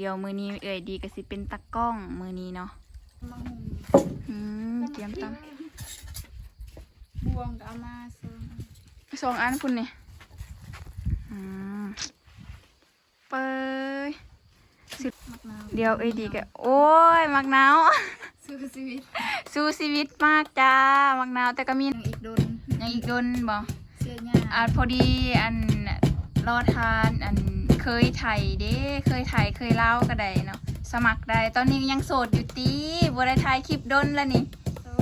เดี๋ยวมือนี้เอ่ยดีก็สิเป็นตะกล้องมือนี้เนาะมาหุงอืมเตรียมตบวงก็เอามาส่งำสองอันคุณนี่อืมเปยมักนาวเดี๋ยวเอ่ยดีก็โอ้ยมักนาวสู้ชีวิตสู้ชีวิตมากจ้ามักนาวแต่ก็มียังอีกโดนยังอีกโดนบ่เสื้อหญ้าอาพอดีอันรอทานอัน เคยไถเด้ เคยไถเคยเล่าก็ได้เนาะ สมัครได้ ตอนนี้ยังโสดอยู่ตีบัได้ถ่ายคลิปดนแล้วนี่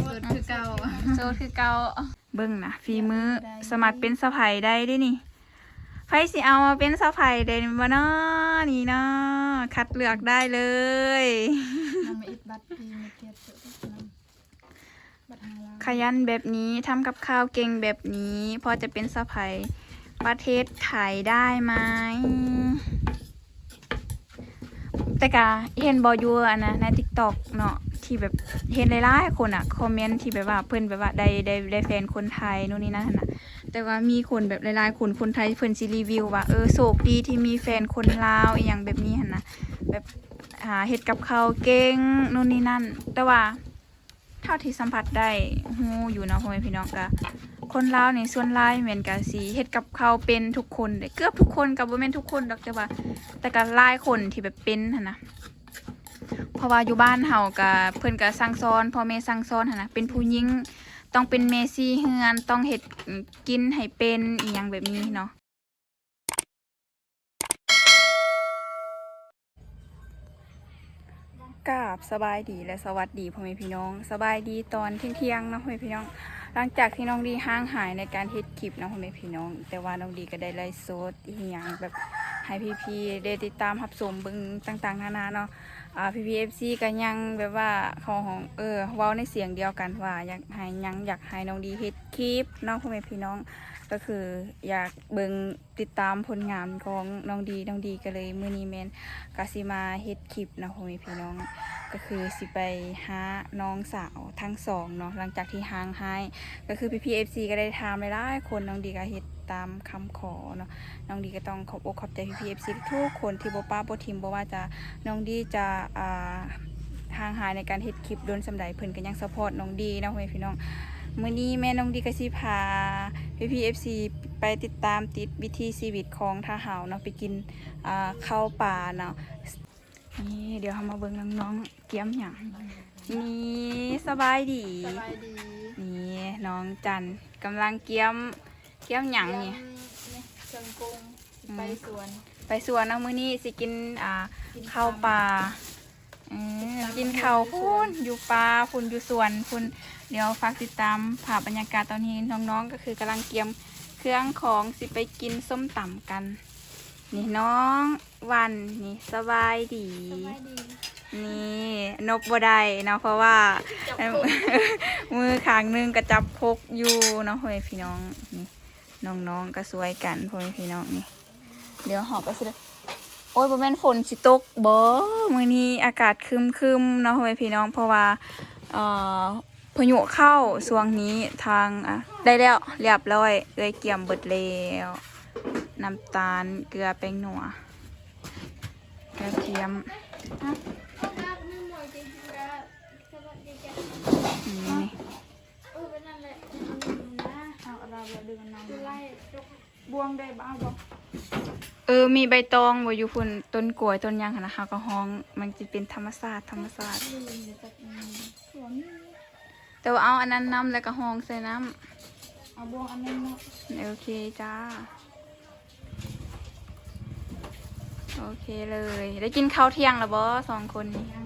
เกิดคือเก่าโสดคือเก่า เบิ่งนะฝีมือ สมัครเป็นสะไผได้เด้นี่ไผสิเอามาเป็นสะไผได้บ่เนาะนี่เนาะคัดเลือกได้เลยนำมาอิดบัตรปีมาเกียรติเถอะนำบัตรหาลาวขยันแบบนี้ทำกับข้าวเก่งแบบนี้ พอจะเป็นสะไผ ประเทศไทยได้ไหมแต่กะเห็นบอยูอันนะในทิกตอกเนาะที่แบบเห็นหลายๆคนอะคอมเมนต์ที่แบบว่าเพิ่อนแบบว่าได้ได้ได้แฟนคนไทยนู่นนี่นั่นนะแต่ว่ามีคนแบบหลายๆคนคนไทยเพิ่อนสิรีวิวว่าเออโชคดีที่มีแฟนคนลาวอีหยังแบบนี้หันนะแบบหาเฮ็ดกับเขาเก่งนู่นนี่นั่น แต่ว่าเท่าที่สัมผัสได้ฮูอยู่เนาะพ่อแม่พี่น้องกะ คนลาวนี่ส่วนลายเหมือนกับสีเฮ็ดกับเขาเป็นทุกคนเด้เกือบทุกคนกับบ่แม่นทุกคนดอกแต่ว่า แต่ก็ลายคนที่แบบเป็นหั่นนะเพราะว่าอยู่บ้านเฮากับเพิ่นก็สั่งสอนพ่อแม่สั่งสอนหั่นนะเป็นผู้หญิงต้องเป็นเมซี่เฮือนต้องเฮ็ดกินให้เป็นอีหยังแบบนี้เนาะ กราบสบายดีและสวัสดีพ่อแม่พี่น้อง สบายดีตอนเที่ยงๆนะพ่อแม่พี่น้อง หลังจากที่น้องดีห่างหายในการเฮ็ดคลิปนะพ่อแม่พี่น้อง แต่ว่าน้องดีก็ได้ไลฟ์สดอีหยังแบบให้พี่ๆได้ติดตามรับชมเบิ่งต่างๆนานาเนาะอ่าพีพีเอฟซีก็ยังแบบว่าเขาของเออเว้าในเสียงเดียวกันว่าอยากให้ยังอยากให้น้องดีเฮ็ดคลิปเน้องพ่อแม่พี่น้อง ก็คืออยากเบิงติดตามผลงานของน้องดีน้องดีก็เลยมือนี้แมนกสิมาเฮ็ดคลิปนะพ่อแม่พี่น้องก็คือสิไปหาน้องสาวทั้งสองเนาะหลังจากที่ห่างหายก็คือพี่พีเอฟซีก็ได้ถามหลายๆคนน้องดีก็เฮ็ดตามคำขอเนาะน้องดีก็ต้องขอบอกขอบใจพี่พีเอฟซีทุกคนที่บ่ป้าบ่ทิมบ่ว่าจะน้องดีจะอ่าห่างหายในการเฮ็ดคลิปโดนสำใดเพิ่นก็ยังสปอร์ตน้องดีนะพ่อแม่พี่น้อง มื้อนี้แม่น้องดีกสิพาพี่พีเอฟซีไปติดตามติดวิถีชีวิตของทาหาเนาะไปกินอ่าข้าวป่าเนาะนี่เดี๋ยวเรามาเบิ่งน้องๆเกียมหยังนี่สบายดีสบายดีนี่น้องจันกำลังเกียมเกียมหยังนี่เครื่องปรุงไปสวน ไปสวนเอามื้อนี้สิกินอ่าข้าวปลากินข้าวพุ่นอยู่ปลาพุ่นอยู่สวนพุ่น เดี๋ยวฝากติดตามภาพบรรยากาศตอนนี้น้องๆก็คือกำลังเตรียมเครื่องของสิไปกินส้มตำกัน นี่น้องวันนี่สบายดี นี่นกบ่ได้เนาะเพราะว่า มือข้างหนึงก็จับพกอยู่เนาะพ่อแม่พี่น้องนี่น้องๆก็สวยกันพ่อแม่พี่น้องนี่ เดี๋ยวหอบไปสิโอ้ยบ่แม่นฝนสิตกบ่มื้อนี้อากาศครึมๆเนาะพ่อแม่พี่น้องเพราะว่าเอ่อ พายุเข้าช่วงนี้ทางอะได้แล้วเรียบร้อยเอ้ยเกี่ยมเบิดแล้วน้ำตาลเกลือแป้งหนัวกระเทียมครับนึ่งหมวยจริงๆก็สวัสดีจ้ะนี่เออเป็นนั่นแหละนะเอาอะไรบ่ดึงน้ำคือไล่จกบวงได้บ้าบ่เออ มีใบตองบ่อยู่พุ่นต้นกล้วยต้นยังหั่นนะคะก็ห้อง มันจะเป็นธรรมชาติธรรมชาติลืมเดี๋ยวจะอืมสวนนี่ แต่ว่าเอาอันนั้นน้ำแล้วก็ห้องใส่น้ำเอาบวงอันนึงเนาะโอเคจ้า โอเคเลย ได้กินข้าวเที่ยงแล้วบอสองคนนี้ยัง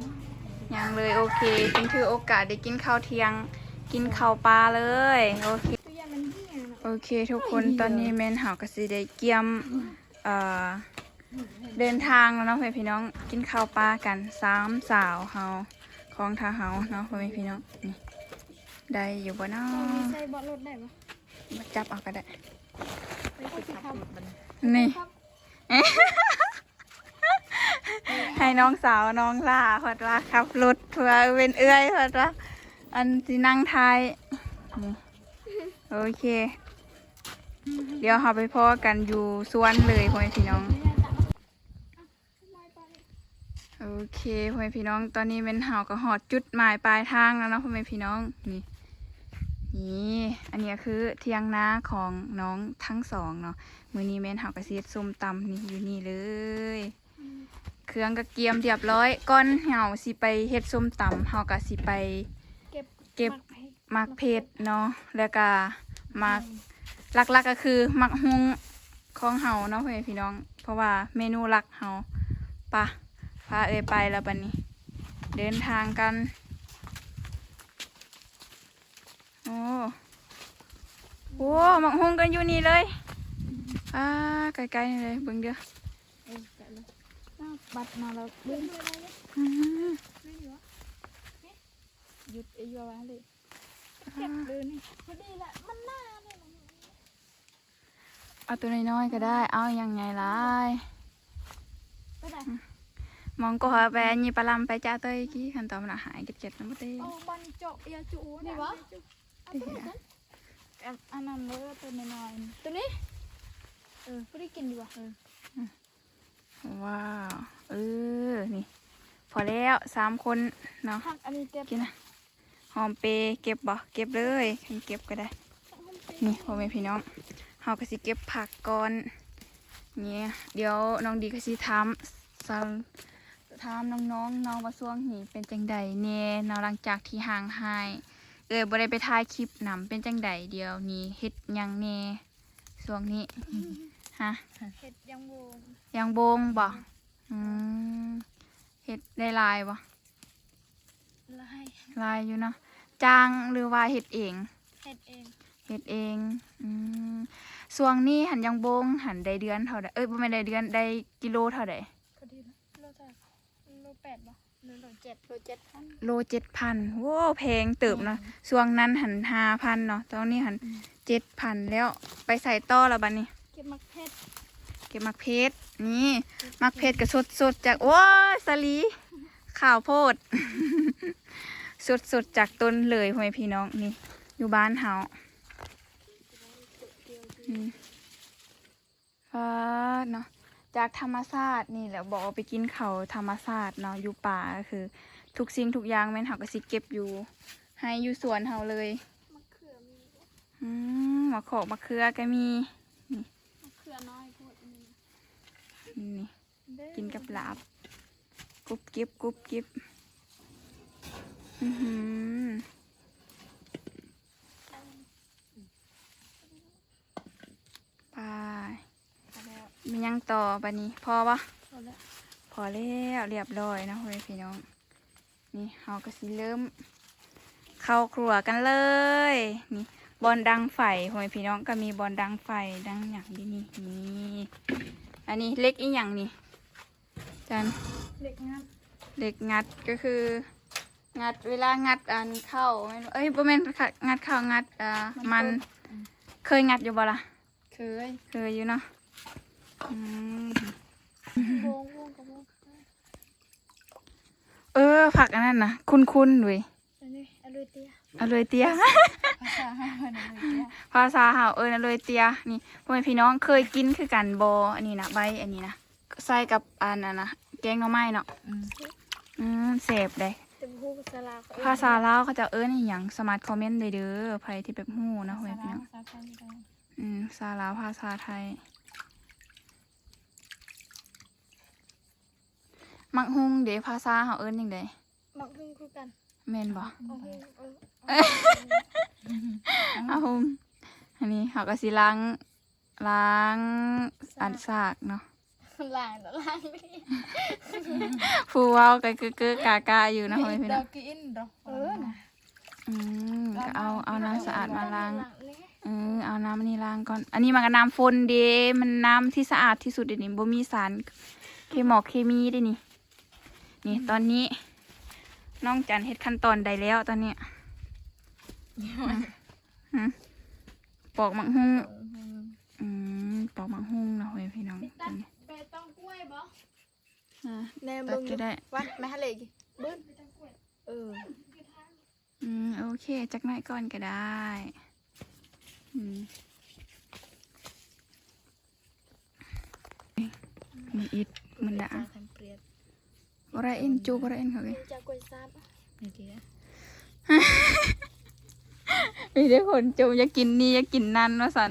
ยังเลยโอเคจึงถือโอกาสได้กินข้าวเที่ยง กินข้าวปลาเลยโอเคตัวอย่างมันเหี้ยเนาะโอเคทุกคนตอนนี้แม่นหาวกสิได้เกี่ยมเอ่อเดินทางแล้วเนาะเพื่อนพี่น้องกินข้าวปลากันสามสาวเฮาของทาเฮาเนาะเพื่อนพี่น้องนี่ ได้อยู่บ่เนาะเอามีใส่บอลรถได้ปะมาจับเอาก็ได้ไปสิครับนี่ ให้น้องสาวน้องล่าพอดว่าขับรถเพื่อเป็นเอื้อยพอดว่า อันที่นั่งท้ายนี่โอเค เดี๋ยวเราไปพ่อกันอยู่สวนเลยพ่อแม่พี่น้อง โอเคพ่อแม่พี่น้อง ตอนนี้เป็นเห่าก็หอดจุดหมายปลายทางแล้วเนาะพ่อแม่พี่น้อง นี่ นี่อันนี้คือเทียงนาของน้องทั้งสองเนาะมือนี้แม่นเห่ากระเสียดส้มตำนี่อยู่นี่เลย เครื่องกระเกียมเรียบร้อยก้อนเห่าสิไปเฮ็ดส้มตำเห่ากะสิไปเก็บเก็บมัให้มักเพชรเนาะแล้วก็มักหลักๆก็คือมักฮุงของเห่าเนาะพ่อแม่พี่น้อง เพราะว่าเมนูหลักเห่าปะพาเอ่ยไปแล้วบัดนี้ เดินทางกัน โอ้โหมักฮุงกันอยู่นี่เลยอ่าไกลๆนี่เลยเบิ่งเด้อเออแกะเลยอ้าวบัตรมาแล้วดึงอืมหยุดไอ้ยัวไว้เลยเก็บเลยนี่พอดีแหละมันน่าเลยมันเอาตัวน้อยๆก็ได้ เอายังไงล่ะไปไหนมองก็หาแบนี่ปลาลำไปจ้าเต้ยกี้ขันตอมละหายเก็บๆน้ำบ่เต้เอาบันเจาะเอียจูนี่วะเอาตัวนี้กันเอาอันนั้นเลยตัวน้อยๆตัวนี้ เออไม่ได้กินดีกว่าเออว้าว เออ นี่ พอแล้วสามคนเนาะหักอันนี้เก็บกินนะหอมเปรย์เก็บบ่เก็บเลยคันเก็บก็ได้ นี่พ่อแม่พี่น้องเฮาก็สิเก็บผักก่อนเนี่ยเดี๋ยวน้องดีก็สิถามสังถามน้องๆน้องว่าช่วงนี้เป็นจังใดแน่เนาะหลังจากที่ห่างหาย เอ้ยบ่ได้ไปถ่ายคลิปนำเป็นจังใดเดี๋ยวนี้เฮ็ดหยังแน่ช่วงนี้ฮะเห็ดยังโวงยังบงบ่อืมเฮ็ดได้หลายบ่ไล่หลายอยู่เนาะจ้างหรือว่าเฮ็ดเองเห็ดเองเฮ็ดเองอืมช่วงนี้หันยังบงหันได้เดือนเท่าใดเอ้ยบ่แม่นได้เดือนได้กิโลเท่าใดพอดีนะโลเท่าไหร่โลแปดป่ะหรือ โลเจ็ดโลเจ็ดพันโล7,000โว้แพงเติบเนาะช่วงนั้นหัน5,000เนาะตอนนี้หัน7,000แล้วไปใส่ต่อแล้วบัดนี้ เก็บมักเพชรเก็บมักเพชรนี่มักเพชรก็สดสดๆจากโอ้ยสลีข่าวโพดสดสดๆจากต้นเลยพ่อแม่พี่น้องนี่อยู่บ้านเฮาอืมฟ้าเนาะ จากธรรมชาตินี่แหละบอกว่าไปกินเขาธรรมชาติเนาะอยู่ป่าก็คือ ทุกสิ่งทุกอย่างแม่นเฮาก็สิเก็บอยู่ ให้อยู่สวนเฮาเลยมะเขือมีอืมมะขอกมะเขือก็มีนี่มะเขือน้อยโคตรมีนี่กินกับลาบกุบกิบกุบกิบอือหือไป มียังต่อบันนี้พอปะเอาแล้วพอแล้วเรียบร้อยนะพ่อแม่พี่น้อง นี่เฮาก็สิเริ่ม เข้าครัวกันเลย นี่บอลดังไฟพ่อแม่พี่น้องก็มีบอลดังไฟดังอย่างดีนี่นี่อันนี้เล็กอีหยังนี่จันเด็กงานเด็กงัดก็คือ งัดเวลางัดอันเข้าไม่รู้เอ้ยบ่แม่นค่ะงัดเข้างัดอ่ามันเคยงัดอยู่บ่ล่ะเคยเคยอยู่เนาะอืม วงวงกับวงเออ ผักอันนั้นนะคุ้นๆด้วยอันนี้อร่อยเตี้ยอร่อยเตียภาษาให้มันอร่อยเตี้ยภาษาเฮาเอิ้นอร่อยเตียนี่พ่อแม่พี่น้องเคยกินคือกันบ่อันนี้นะใบอันนี้นะใส่กับอันนั้นนะแกงหน่อไม้เนาะอืมแซ่บเด้แต่พูดภาษาลาวเขภาษาลาวเขาจะเอิ้นอหย่างสมาร์ทคอมเมนต์เลยเด้อใครที่แบบฮู้นะพ่อภาแม่ษาพี่ลาน้วองภาษาไทยได้อืมภาษาลาวภาษาไทย มักฮุงเดี๋ยวภาษาเขาเอิ้นยังไงมักพึ่งคือกันแม่นบ่เอาพึ่งเอออาฮุงอันนี้เขาก็สิล้างล้างอันซากเนาะล่างต่อล่างนี่ผู้เว้าก็คือคือกากาอยู่นะเฮ้ยพี่ดน้อองกกินดอกเออนะอืมก็เอาเอาน้ำสะอาดมาล้างนี่เออเอาน้ำอันนี้ล้างก่อน อันนี้มันก็น้ำฝนเดมันน้ำที่สะอาดที่สุดเดี๋ยวนี้บ่มีสารเคมอกเคมีเด้นี่ นี่ตอนนี้น้องจันเฮ็ดขั้นตอนใดแล้วตอนเนี้ยฮะปอกมังหุงอืมปอกมังหุงนะเฮ้ยพี่น้องตอนนี้ไปต้องกล้วยบ่อะแน่ตัเบิ่ดงจะได้วัดแม่ฮะเลยเบิ้งเอออืมโอเคจักหน่อยก่อนก็ได้อืมมีอิดมันละ ทำเปรียบบ่ได้เอ็นจูบ่ได้เอ็นเขาเลยจะกล้วยซับเมื่อกี้มีได้คนจูอยากกินนี่อยากกินนั่นว่าสัน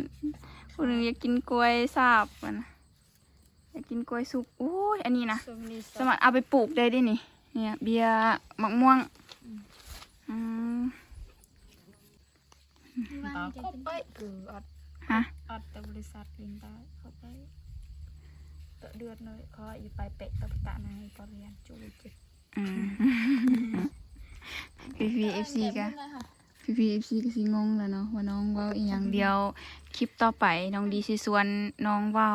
คนหนึงอยากกินกล้วยสาบมันนะอยากกินกล้วยสุกโอ้ยอันนี้นะโซมินีสามารถเอาไปปลูกได้ด้วยนี่ เนี่ย เบียร์มะม่วงอืมต่อเข้าไปคืออัดฮะ อัดแต่บริษัทลินได้เข้าไปต่อ เดือนเลยเขาอยู่ไปเปะตะปตะในปริยันจูจิตอืมพีพีเอฟซีกะพีพีเอฟซีก็สิงงแล้วเนาะว่าน้องเว้าอีหยังเดียวคลิปต่อไปน้องดีสิชวนน้องเว้า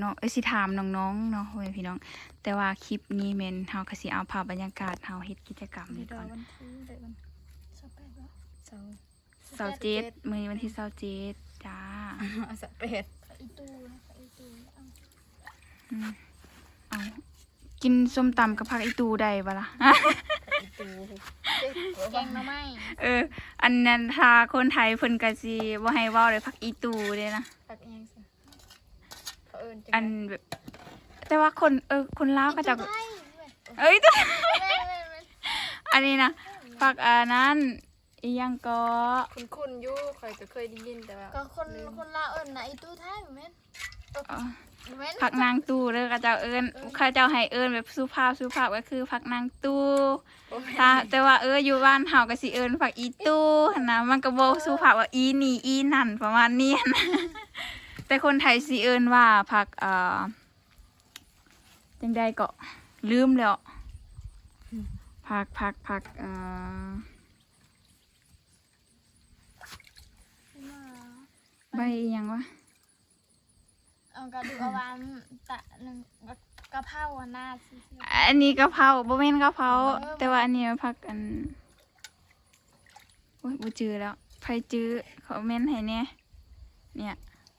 น้องเอ้ยสิถามน้องๆเนาะเว้ยพี่น้อง แต่ว่าคลิปนี้แม่นเฮาก็สิเอาภาพบรรยากาศเฮาเฮ็ดกิจกรรมนี่นี่ดอก่อนวันที่ได้วันซับไปบ่เสาร์เสาร์เจ็ดมื้อนี้วันที่เสาร์เจ็ดจ้าสัปเป็ดอีตูนะอีตู เอาเอากินส้มตำกับผักอีตูได้ปะล่ะอีตูแกงหน่อไม้เออ อันนั้นถ้าคนไทยเพิ่นก็สิบ่ให้เว้าเลยผักอีตูเด้นะ ตักยังสิเขาเอิญจังอันแบบ แต่ว่าคนเออคนลาวก็จะไทยเอ้ยตัวแม่แม่แม่อันนี้นะผักอันนั้นอีหยังก็คุณคุณยู่คอยก็เคยได้ยินแต่ว่าก็คนคนลาวเอิ้นน่ะอีตูไทยแม่นเอ่อแม่น ผักนางตูเด้อก็เจ้าเอิ้นเขาเจ้าให้เอิ้นแบบสุภาพสุภาพก็คือผักนางตูถ้าแต่ว่าเอออยู่บ้านเฮาก็สิเอิ้นผักอีตูหั่นนะมันก็บ่สุภาพว่าอีนี่อีนั่นประมาณนี้นะแต่คนไทยสิเอิ้นว่าผักเอ่อจังใดก็ลืมแล้วผักผักผักเอ่อใบอิหยังวะ เอากระดูกเอาวานตะหนึงกะเพราหน้าสิอันนี้กะเพราบ่แม่นกะเพราแต่ว่าอันนี้ผักอันโอ้ยบ่จือแล้วไผจื้อเขาเม่นให้แน่เนี่ย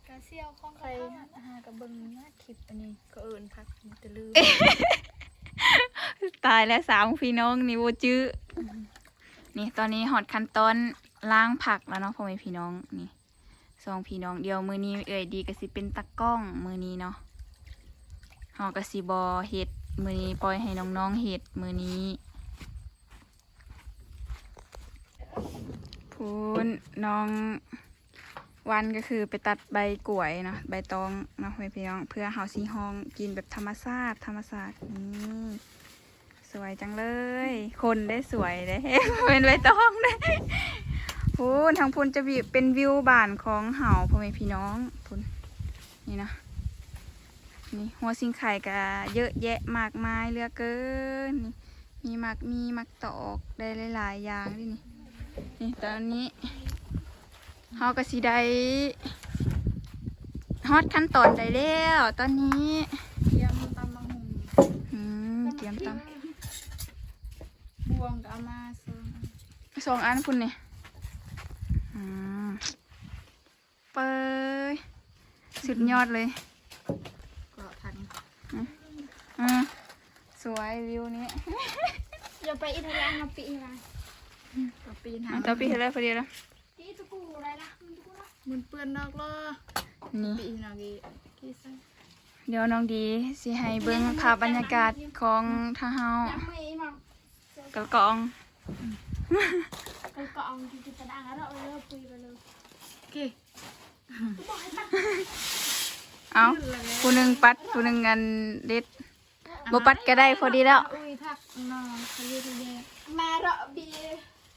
กระเซียวของใครเพราหากระเบิงหน้าคลิปอันนี้ก็เอิญพักมันจะลืมตายแล้วสามพี่น้องนี่บ่จื้ออนี่ตอนนี้หอดขั้นตอนล้างผักแล้วเนาะพ่อแม่พี่น้องนี่ สองพี่น้องเดียวมือนี้เอ่ยดีก็สิเป็นตะกล้องมือนี้เนาะเฮาก็สิบ่เฮ็ดมือนี้ปล่อยให้น้องๆเฮ็ดมือนี้พูนน้องวันก็คือไปตัดใบกล้วยเนาะใบตองเนาะพ่อแม่พี่น้อง เพื่อเฮาสิห้องกินแบบธรรมชาติธรรมชาตินี่สวยจังเลย คนได้สวยได้เป็นใบตองได้ พูนทางพูนจะวิวเป็นวิวบ้านของเห่าพ่อแม่พี่น้องพูนนี่นะนี่หัวสิงไข่ก็เยอะแยะมากมายเหลือกเกินนี่มีมักมีมักตอกได้หลายๆอย่างด้วยนี่นี่ตอนนี้เฮาก็สิได้ฮอตขั้นตอนได้แล้วตอนนี้เตรียมตำมะฮุงอืมเตรียมตำบวงก็เอามาเซิงสองอันคุณเนี่ยอืม เปยสุดยอดเลยก็ทันอืมสวยวิวนี้อย่าไปอิตาลีนะปีนะก็ปีนหาอะเจ้าปีให้ได้พอดีแล้วที่ตะกูอะไรล่ะมันตะกูล่ะมันเปื้อนนอกเลยนี่ปีนอกอีกกี่ใส่เดี๋ยวน้องดีสิให้เบิ้งภาพบรรยากาศของทางเฮายังไม่มากระกองไป ก็เอาที่จะดังแล้วเราเลิกปุยไปเลยโอเคเอาผู้หนึ่งปัดผู้หนึ่งอันเด็ดบ่ปัดก็ได้พอดีแล้วอุ้ยทักนอนเขาเรียกที่แย่มาเราบี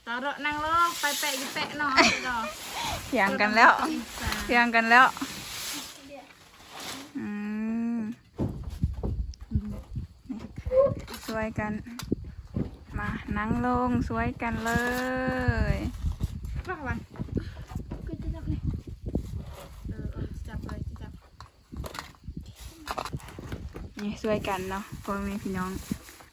ต่อเรอะนั่งลงไปแปะอยู่แปะนอนดอกเถียงกันแล้วเถียงกันแล้วอืมนี่สวยกัน มานั่งลงสวยกันเลยว่าวันก็จะจับเลยเออเออจับเลยจับนี่สวยกันเนาะพ่อแม่พี่น้อง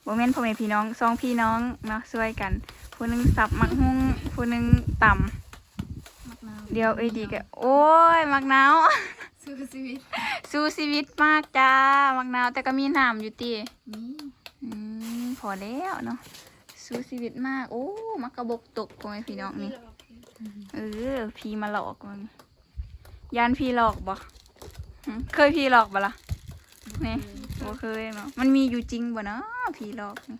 บ่แม่นพ่อแม่พี่น้องสองพี่น้องเนาะสวยกันผู้หนึงสับมักหุ้งผู้หนึงต่ำมักนาวเดียวเอ้ยดีก็โอ้ยมักหนาวสู้ชีวิตสู้ชีวิตมากจ้ามักหนาวแต่ก็มีน้ำอยู่ตินี่อืมพอแล้วเนาะ สู้ชีวิตมาก โอ้ มักกระบกตกพ่อแม่พี่น้องนี่ เออ พีมาหลอกมันยานพีหลอกบ่เคยพีหลอกบ่ล่ะนี่โอ้บ่เคยเนาะมันมีอยู่จริงบ่เนาะพีหลอกนี่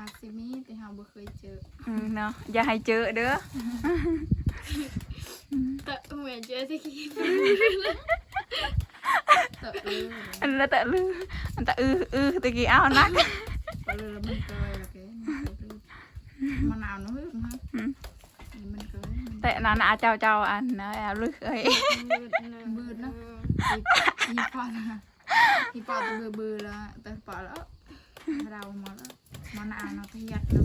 อืมอาจสิมีแต่เฮาบ่เคยเจออืมเนาะอย่าให้เจอเด้อ แต่เหมือนเจอที่คิดแต่เอออันละแต่ลืออันแต่อืออือตะกี้อ้าวนัก เออมันเคยโอเคมะนาวน้อยมั้งอืม มันเคยแต่นั้นอาเจ้าเจ้าอันนะแอบลึกเอ้ยบืดนะอีปอนะอีปอตัวบือแล้วแต่ปอแล้วเรามาแล้ว มะนาวเนาะที่ยัดแล้ว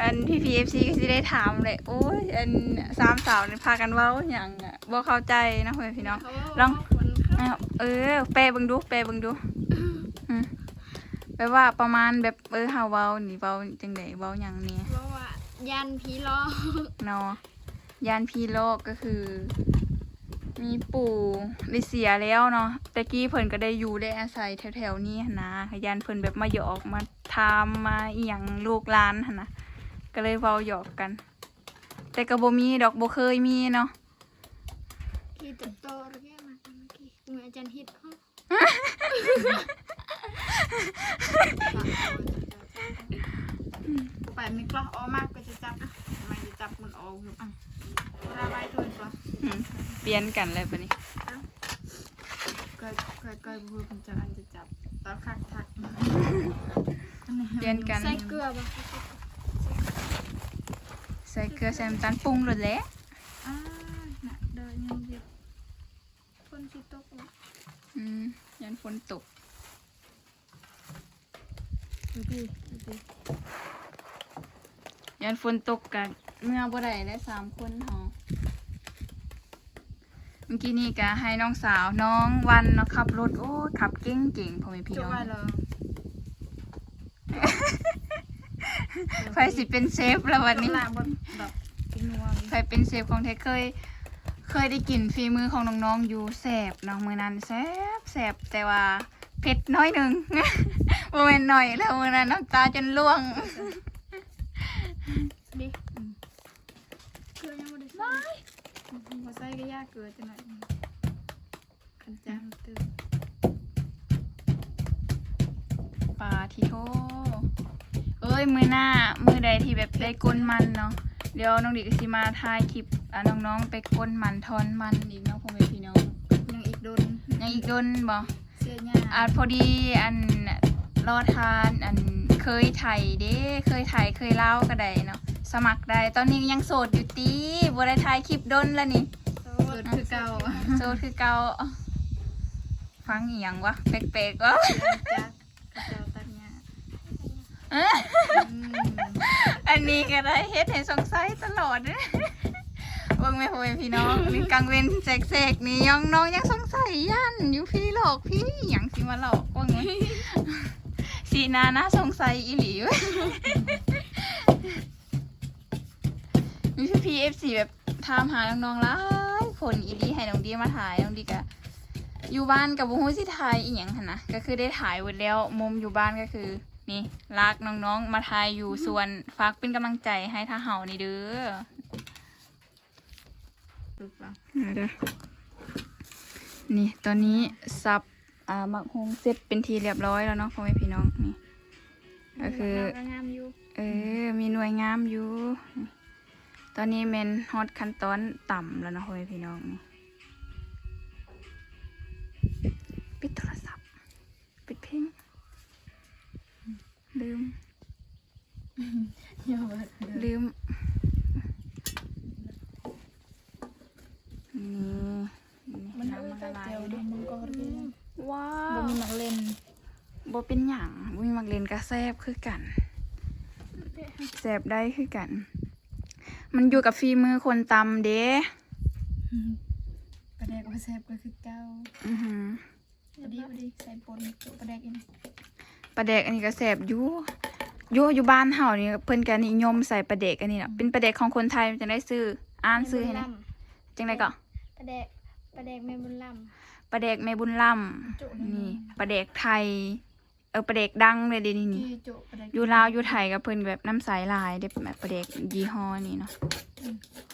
อันพี่พีเอฟซีก็สิได้ถามเลยโอ้ยอันสามสาวนี่พากันเว้าอย่างอะบ่เข้าใจนะเพื่อนพี่น้องลองอ้าวเออแปลเบิ่งดูแปลเบิ่งดูอืมแปลว่าประมาณแบบเออเฮาเว้านี่เว้าจังไดเว้าหยังเนี่ยเพราะว่ายันผีล้อเนาะยานพีโลกก็คือ มีปู่ได้เสียแล้วเนาะแต่กี้เพิ่นก็ได้อยู่ได้อาศัยแถวๆนี้หั้นนะยานเพิ่นแบบมาหยอกมาทามมาอีหยังลูกหลานหั่นนะก็เลยเว้าหยอกกัน แต่ก็บ่มีดอกบ่เคยมีเนาะกี่ตัวโตแล้วแกมาเมื่อกี้เหมือนอาจารย์ฮิตเขาไปไม่กล้าออกมากก็จะจับไม่ จะจับมันออกอยู่อะระบายตัวก่อนอืมเปลี่ยนกันเลยปะนี้เคยเคยเคยพูดมันจะอันจะจับตอนคักทักเปลี่ยนกัน ใส่เกลือป่ะใส่เกลือใส่น้ำตาลปรุงรสแหล้วอ่าน่ะเดินยังเดียวคนสิตกอะอืมยันฝนตกดูดิดูดิยันฝนตกกัน เมื่อบ่ได้ได้สามคนเฮาเมื่อกี้นี่ก็ให้น้องสาวน้องวันเนาะขับรถโอ้ยขับเก่งเก่งๆพ่อแม่พี่จบน้องไว้เลยไฟสิเป็นเซฟแล้ววันนี้ลาบนแบบกินนัวไฟเป็นเซฟของไทยเคย เคยได้กินฝีมือของน้องๆอยู่แสบเน้องมือนั้นแสบแสบแต่ว่าเผ็ดน้อยหนึ่งโมเมนหน่อยแล้วมือนั้นน้ำตาจนล่วง ดิเกลือยังไม่ได้ใส่ มาใส่ก็ยากเกลือจังหน่อยขันจางตื่นปลาทีโทเอ้ยมือหน้ามือใดที่แบบได้ก้นมันเนาะเดี๋ยวน้องดิกสิมาถ่ายคลิปอะน้องๆไปก้นมันทอนมันอีกเนาะพ่อแม่พี่น้องยังอีกโดนยังอีกโดนบ่เสื้อยาอาจพอดีอันรอทานอันเคยไถเด้เคยไถเคยเล่าก็ได้เนาะสมัครได้ตอนนี้ยังโสดอยู่ตีบ่ได้ถ่ายคลิปดนแล้วนี่เกิ ดคือเก่าโสดคือเก่าฟังอีหยังวะแปลกๆวะจักกระเจ้าตัดหญ้าเอ้ออืมอันนี้ก็ได้เฮ็ดให้สงสัยตลอดเด้อเบิ่งแม่พ่อแม่พี่น้องนี่กลางเว้นแสกๆนี่ยังน้องยังสงสัยยันอยู่พี่หลอกพี่หยังสิมาหลอกว่าไงสีหนาน่าสงสัยอีหลีเว้ยมีพี่พีเอฟซีแบบ ถามหาน้องๆหลายคนอีหลีให้น้องดีมาถ่ายน้องดีก็อยู่บ้านกับบุ้งสิถ่ายอีหยังหั่นนะก็คือได้ถ่ายหมดแล้วมุมอยู่บ้านก็คือ นี่รักน้องๆมาทายอยู่ส่วนฝากเป็นกำลังใจให้ท่าเห่านี่เด้อถูกปะนี่ตอนนี้ซับอ่าหมักฮงเสร็จเป็นทีเรียบร้อยแล้วเนาะพ่อแม่พี่น้องนี่ก็คือ เออ มีหน่วยงามอยู่ ตอนนี้เมนฮอตขั้นตอนต่ำแล้วเนาะพ่อแม่พี่น้องนี่ปิดโทรศัพท์ ปิดเพลงลืมอย่าเบิดลืมนี่นี่มันน้ำมันละลายเจียวเด้ดูมันก็เรียนว้าบ่วมีหมักเล่นบ่เป็นหยังบ่มีมักเรียนกระแซบคือกันแซบได้คือกัน มันอยู่กับฝีมือคนตำเด้ปลาแดกว่าแซ่บก็คือเก้าอือหือพอดีพอดีใส่ปนตัวปลาแดกอีกปลาแดกอันนี้ก็แซบอยู่อยู่อยู่บ้านเฮานี่เพิ่นก็นิยมใส่ปลาแดกอันนี้น่ะเป็นปลาแดกของคนไทยมันจังได้ซื้ออ่านซื้อให้นะจังไดก็ปลาแดกปลาแดกแม่บุญลปลาแดกแม่บุญล่ำจุนี่ปลาแดกไทย เออปลาแดกดังเลยเดินี่ำนี่ที่จุปลาแดกอยู่ลาวอยู่ไทยกับเพิ่นแบบน้ำใสลายเด็บแบบปลาแดกยี่ห้อนี้เนาะ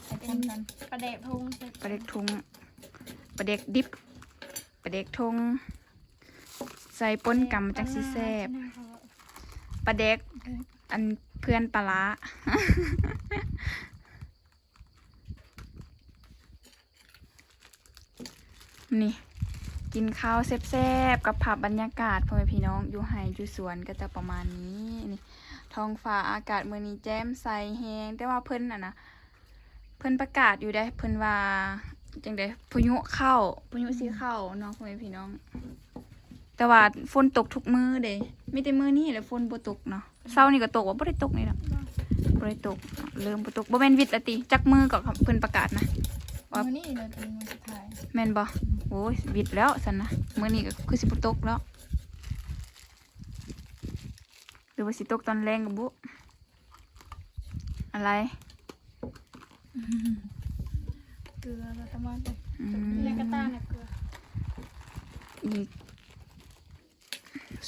ใส่เป็นกันปลาแดกทุ่งใส่ปลาแดกทุงปลาแดกดิบลาเด็กทงใส่ปนกำจังสิแซ่บปลาเด็กอันเพื่อนปลาร้า นี่ กินข้าวแซ่บๆกับผับบรรยากาศพ่อแม่พี่น้องอยู่ไฮอยู่สวนก็จะประมาณนี้นี่ท้องฟ้าอากาศมื้อนี้แจ่มใสแฮงแต่ว่าเพิ่นอะนะเพิ่นประกาศอยู่ได้เพิ่นว่าจังไดพายุเข้าพายุสิเข้าเนาะพ่อแม่พี่น้อง แต่ว่าฝนตกทุกมื้อเด้มีแต่มื้อนี้แหละฝนบ่ตกเนาะเช้านี่ก็ตกว่าบ่ได้ตกนี่ล่ะบ่ได้ตกเริ่มบ่ตกบ่แม่นวิทย์ละติจักมือก็เพิ่นประกาศนะ มื้อนี้เลยเป็นมื้อสุดท้ายแม่นบ่โอ้ยวิดแล้วสันนะมื้อนี้ก็คือสิบ่ตกแล้วหรือว่าสิตกตอนแรงกับบุอะไรเกลือแล้วก็มาเลยอืเรียกกระมตาเนี่ยเกลืออีก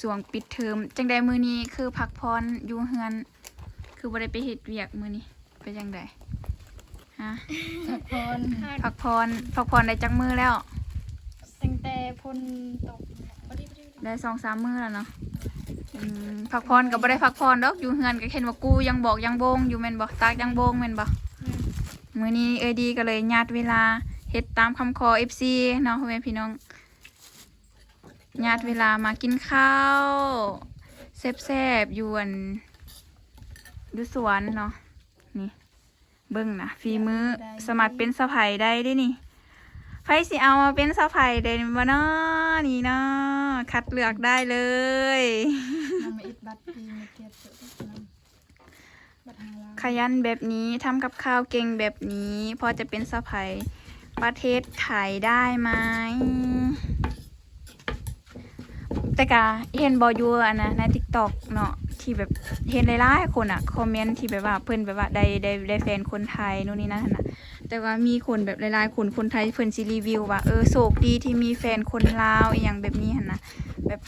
ส่วงปิดเทอมจังใดมื้อนี้คือพักพรอยู่เฮือน คือบ่ได้ไปเฮ็ดเวียกมื้อนี้ไปจังใด ฮะพักผ่อนพักพรพักพรได้จักมื้อแล้ว ตั้งแต่พ่นตกบ่ได้บ่ได้บ่ได้ได้สองสามมื้อแล้วเนาะอืมพักพรก็บ่ได้พักพรดอกอยู่เฮือนก็เห็นว่ากูยังบอกยังโบงอยู่แม่นบ่ตากยังโบงแม่นบ่มื้อนี้เอ้ยดีก็เลยญาติเวลาเฮ็ดตามคำขอ FC เนาะพ่อแม่พี่น้องญาติเวลามากินข้าวแซ่บๆอยู่อันดูสวนเนาะนี่ เบิ่งนะฝีมือสมัครเป็นสะไผได้เด้นี่ไผสิเอามาเป็นสะไผได้บ่เนาะนี่เนาะคัดเลือกได้เลยนำมาอิดบัตรปีมาเทียบเสื้อกันบัตรหาลาขยันแบบนี้ทำกับข้าวเก่งแบบนี้ พอจะเป็นสะใภ้ประเทศไทยได้ไหมแต่กะเห็นบอยูอันนะในทิกตอกเนาะ ที่แบบเห็นหลายๆคนอะคอมเมนต์ที่แบบว่าเพื่อนแบบว่าได้ได้ได้แฟนคนไทยนู่นนี่นั่นนะแต่ว่ามีคนแบบหลายๆคนคนไทยเพื่อนซีรีวิวว่าเออโชคดีที่มีแฟนคนลาวอหย่างแบบนี้หันนะแบบ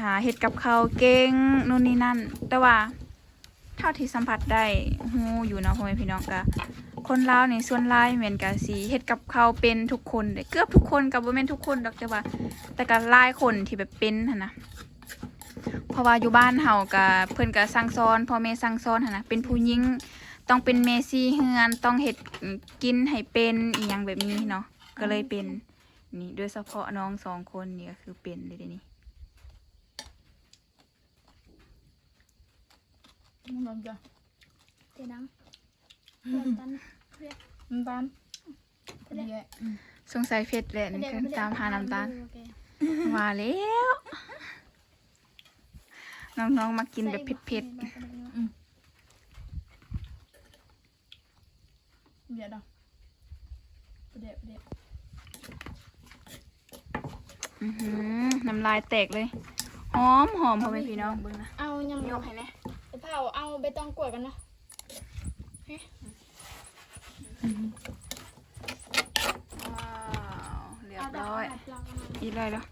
หาเฮ็ดกับเขาวเก่งนู่นนี่นั่น แต่ว่า เท่าที่สัมผัสได้ฮู้อยู่เนาะพ่อแม่พี่น้องกะคนลาวในส่วนหลายแม่นกะสีเฮ็ดกับเขาวเป็นทุกคนเด้เกือบทุกคนกับบ่แม่นทุกคนดอกแต่ว่า แต่ก็หลายคนที่แบบเป็นหันนะ เพราะว่าอยู่บ้านเฮากะเพิ่นก็สั่งสอนพ่อแม่สั่งสอนหั่นนะเป็นผู้หญิงต้องเป็นเมซี่เฮือนต้องเฮ็ดกินให้เป็นอีหยังแบบนี้เนาะก็เลยเป็นนี่โดยเฉพาะน้องสองคนนี่ก็คือเป็นเลยเดี๋ยวนี้น้ำมันจ้ะเดี๋ยวนะเดี๋ยวตันน้ำตาลเดียวอืมสงสัยเผ็ดแหละนี่คือตามหาน้ำตาลโอเคมาแล้ว น้องๆมากินแบบเผ็ดเดี๋ยวดอกเดี๋ยวเดี๋ยวๆอื้อหือน้ำลายแตกเลย หอมหอมพ่อแม่พี่น้องเบิ่งนะเอายังยกให้แน่ไปเผาเอาใบตองกล้วยกันเนาะว้าวเรียบร้อยเาดอกไม้อีกเลยแล้ว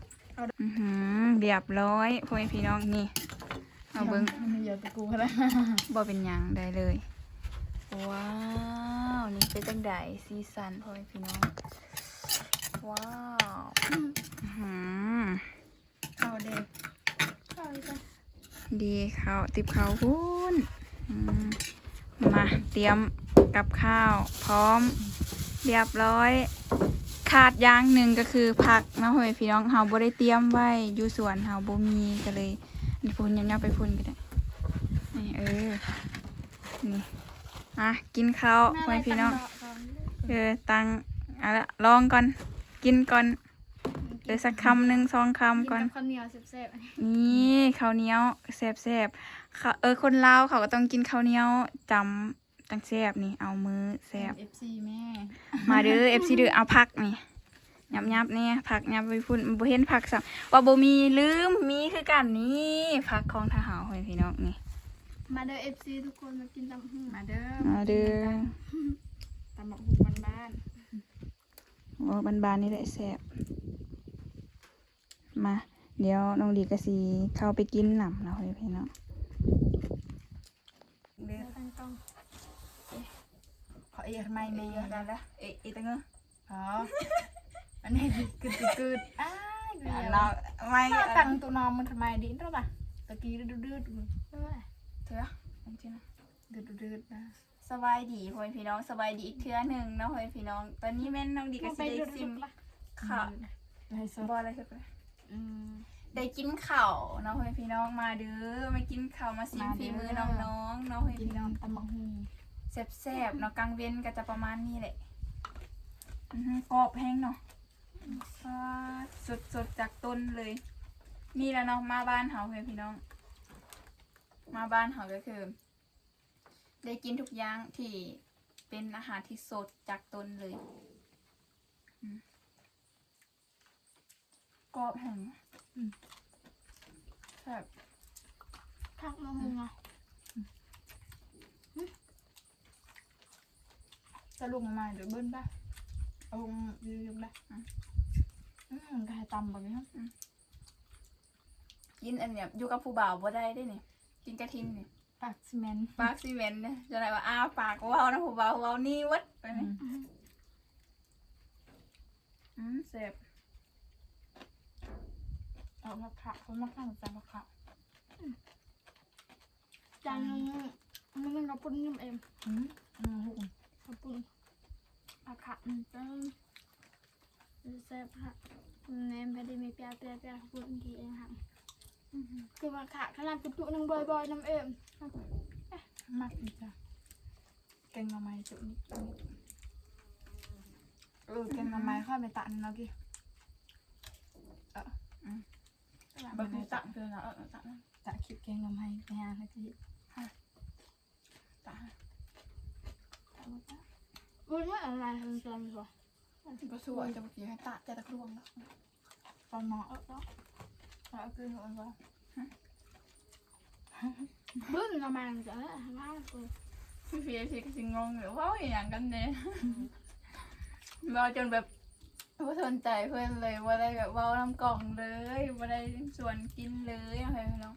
อือหือเรียบร้อยพ่อแม่พี่น้องนี่ เอาเบิ้งมันเยอะตะกูเขาแล้วบ่เป็นหยังได้เลย ว้าว นี่เป็นจังไดซีซันพ่อแม่พี่น้อง ว้าวอื้อหือเอาเด็กเอาอีกแล้วดีข้าวติบข้าวหุ้นอืมมาเตรียมกับข้าว พร้อม เรียบร้อย ขาดอย่างหนึ่งก็คือผักเนาะพ่อแม่พี่น้องเฮาบ่ได้เตรียมไว้อยู่สวนเฮาบ่มีก็เลยอั นพุ่นยังยับไปพุ่นก็ได้นี่เออ นี่ อะ กินข้าวพ่อแม่พี่น้อง เออ ตังเอาละลองก่อน กินก่อนเดี๋ยวสักคำหนึ่งสองคำก่อนกิบข้าวเหนียวแซ่บๆอันนี้นี่ข้าวเหนียวแซ่บแซบๆข้าเออคนลาวเขาก็ต้องกินข้าวเหนียวจำตังแซ่บนี่ เอามือแซ่บเอฟซีแม่ มาเด้อเอฟซีเด้อเอาผักนี่ ยับยับๆเนี่ยผักยับไปพุ่นบ่เห็นผักสักว่าบ่มีลืมมีคือกันนี่ผักของทหารให้พี่น้องนี่มาเด้อ FC ทุกคนมากินตำหูมาเด้อมาเด้อตำบักหุ่งบ้านบ้านโอ้บานๆนี่แหละแซ่บมา เดี๋ยวน้องดีก็สิเข้าไปกินน้ำแล้วให้พี่น้องเด้อตั้งต้องขอเอียดไม่แม่กันละเอ๊ะอีตังเงออ๋ ออันนี้กึดกึดกึดอ้ายกเราไม่ถ้าตังตัวนอนมันทำไมดีรู้ป่ะตะกี้ดืดดืดๆเออเถอะจริงๆนะดืดดืดๆนะสบายดีพ่อแม่พี่น้องสบายดีอีกเทื่อหนึ่งเนาะพ่อแม่พี่น้อง ตอนนี้แม่นน้องดีก็สิได้ซิมข้าวให้สดบออะไรสักเลยอืมได้กินข้าวเนาะพ่อแม่พี่น้องมาเด้อมากินข้าวมาซิมมาเด้อฝีมือน้องๆเนาะพ่อแม่กินพี่น้องน้ำตำบักหุ่งแซ่บๆเนาะกลางเว้นก็จะประมาณนี้แหละอือหือกรอบแห้งเนาะ สดสดๆจากต้นเลย มีแล้วเนาะมาบ้านเฮาเพื่อนพี่น้อง มาบ้านเฮาก็คือ ได้กินทุกอย่างที่เป็นอาหารที่สดจากต้นเลยอืมกรอบแห้งอืมแบบทักมาหงอะจะลุกมาเดี๋ยวเบิ้ลป่ะเอาลงยืมๆป่ะ อืมก็ให้ตำแบบนี้กินอันเนี้ยอยู่กับผู้บ่าวบ่ได้ได้นี่กินกระทินนี่ปากซีเมนต์ปากซีเมนต์เนี่ยจะไหนว่าอ้าปากเว้านะผู้บ่าวเว้านี่วัดไปนี่อืมเสพเอามาขะเขามาข้างจานมาขะจานนึงมันเป็นกระปุนนิ่มเอ็มอืมอืมหุ่นกระปุนอาขะอืมจัง แซ่บค่ะเนมพอดีมีเปียเปียเปียกระปุนทีเองค่ะคือมาขะขนาดกระปุกนึงบ่อยๆน้ำเอ็มมากดีจ้ะแกงหน่อไม้จุดนี้จุดเออแกงหน่อไม้ข้าวไปตันเนาะกี่เอออืมบะหมี่ตักเพื่อนะเออตักนะจะคลิปแกงหน่อไม้ไปหานาทีตักมันว่าอะไรทำจำก่อน หัวก็สวยจะเมื่อกี้ให้ตักจะตะครวงแล้วตอนหมอเออแล้วเอาคือหนูว่าบึ้งประมาณจะว่าคือพี่พีพี่ก็สิงงอยู่ว่าอย่างกันเนี่ยเราจนแบบว่าสนใจเพื่อนเลยว่าได้แบบเว่าน้ำกล่องเลยว่าได้ชวนกินเลยอะไรพี่น้อง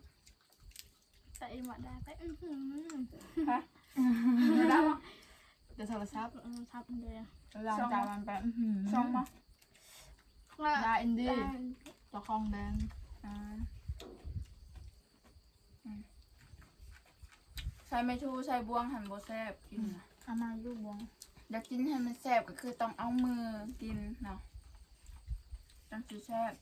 ใส่หมดได้ไปอือหือฮะแล้วเดี๋ยวโทรศัพท์อืมทับเลยเราจะมันไปอื้อหือซองมาได้อินดี้ได้เจ้าของแดนอ่าอืมใส่ไม่ชูใส่บวงหันโบแซบกินนะเอามาลูกบวงอยากกินให้มันแซบก็คือต้องเอามือกินเนาะต้องสีแซบ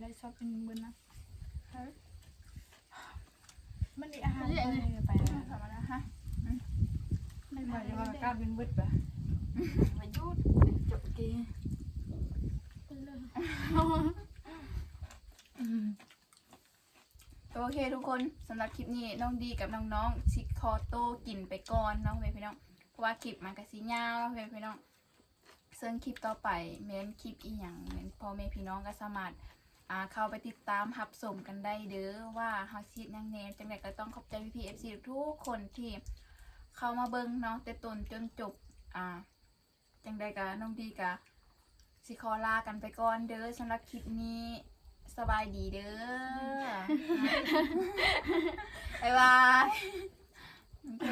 ได้ชอบเป็นเบิ้ลนะ มันดีอาหารไปไปทำมาแล้วฮะไม่ไหวจะว่ากล้าบินบึดไปมายุดจบกีเป็นเลยโอเคทุกคนสำหรับคลิปนี้น้องดีกับน้องๆชิคอโต้กินไปก่อนเนาะเพื่อนพี่น้องเพราะว่าคลิปมันก็สียาวเนาะเพื่อนพี่น้องซึ่งคลิปต่อไปเม้นคลิปอีหยังเม้นพ่อแม่พี่น้องก็สามารถ เข้าไปติดตามรับสมกันได้เด้อว่าเฮาซีดยังแหนจังไดก็ต้องขอบใจพี่พีเอฟซีทุกคนที่เข้ามาเบิ่งเนาะแต่ต้นจนจบอ่าจังไดก็น้องดีกะสิขอลากันไปก่อนเด้อสำหรับคลิปนี้สบายดีเด้อ บ๊ายบาย โอเค